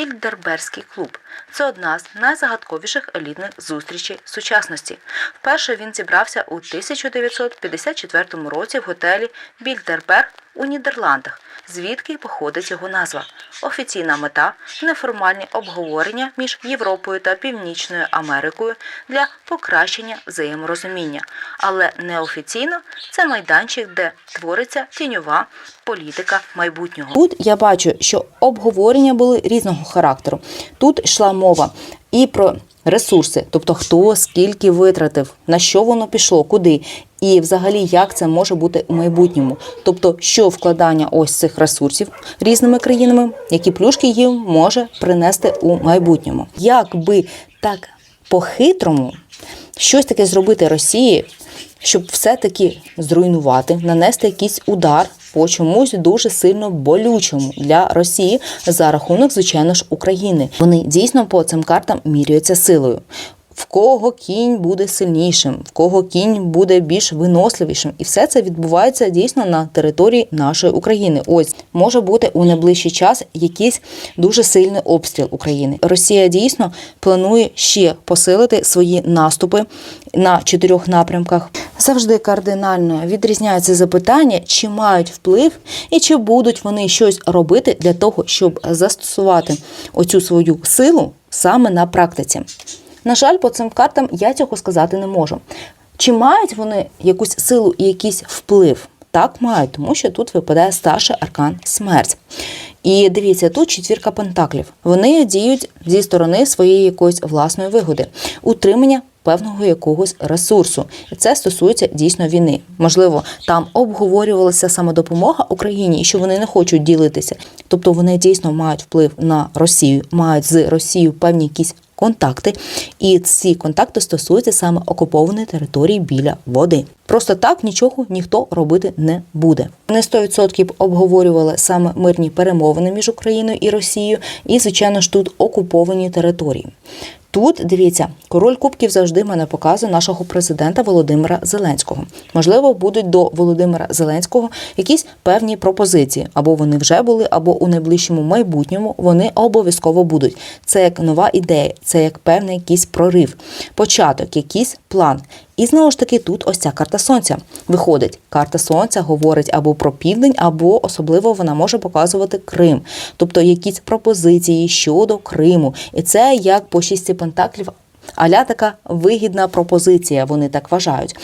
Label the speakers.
Speaker 1: Більдерберський клуб це одна з найзагадковіших елітних зустрічей сучасності. Вперше він зібрався у 1954 році в готелі Більдерберг у Нідерландах, звідки й походить його назва. Офіційна мета неформальні обговорення між Європою та Північною Америкою для покращення взаєморозуміння. Але неофіційно це майданчик, де твориться тіньова політика майбутнього. Тут я бачу, що обговорення були різного характеру. Тут йшла мова і про ресурси, тобто хто скільки витратив, на що воно пішло, куди. І взагалі, як це може бути у майбутньому, тобто, що вкладання ось цих ресурсів різними країнами, які плюшки їм може принести у майбутньому, як би так по-хитрому щось таке зробити Росії, щоб все-таки зруйнувати, нанести якийсь удар по чомусь дуже сильно болючому для Росії за рахунок, звичайно ж, України. Вони дійсно по цим картам міряються силою. В кого кінь буде сильнішим, в кого кінь буде більш виносливішим, і все це відбувається дійсно на території нашої України. Ось може бути у найближчий час якийсь дуже сильний обстріл України. Росія дійсно планує ще посилити свої наступи на чотирьох напрямках. Завжди кардинально відрізняється запитання, чи мають вплив і чи будуть вони щось робити для того, щоб застосувати оцю свою силу саме на практиці. На жаль, по цим картам я цього сказати не можу. Чи мають вони якусь силу і якийсь вплив? Так мають, тому що тут випадає старший аркан смерть. І дивіться, тут четвірка пентаклів. Вони діють зі сторони своєї якоїсь власної вигоди, утримання певного якогось ресурсу. І це стосується дійсно війни. Можливо, там обговорювалася саме допомога Україні, і що вони не хочуть ділитися. Тобто вони дійсно мають вплив на Росію, мають з Росією певні якісь контакти, і ці контакти стосуються саме окупованої території біля води. Просто так нічого ніхто робити не буде. Не 100% обговорювали саме мирні перемовини між Україною і Росією, і звичайно ж тут окуповані території. Тут дивіться, король кубків завжди мене показує нашого президента Володимира Зеленського. Можливо, будуть до Володимира Зеленського якісь певні пропозиції, або вони вже були, або у найближчому майбутньому вони обов'язково будуть. Це як нова ідея, це як певний якийсь прорив, початок, якийсь план. І знову ж таки, тут ось ця карта сонця виходить. Карта сонця говорить або про південь, або особливо вона може показувати Крим, тобто якісь пропозиції щодо Криму. І це як по шісті пентаклів, аля така вигідна пропозиція. Вони так вважають.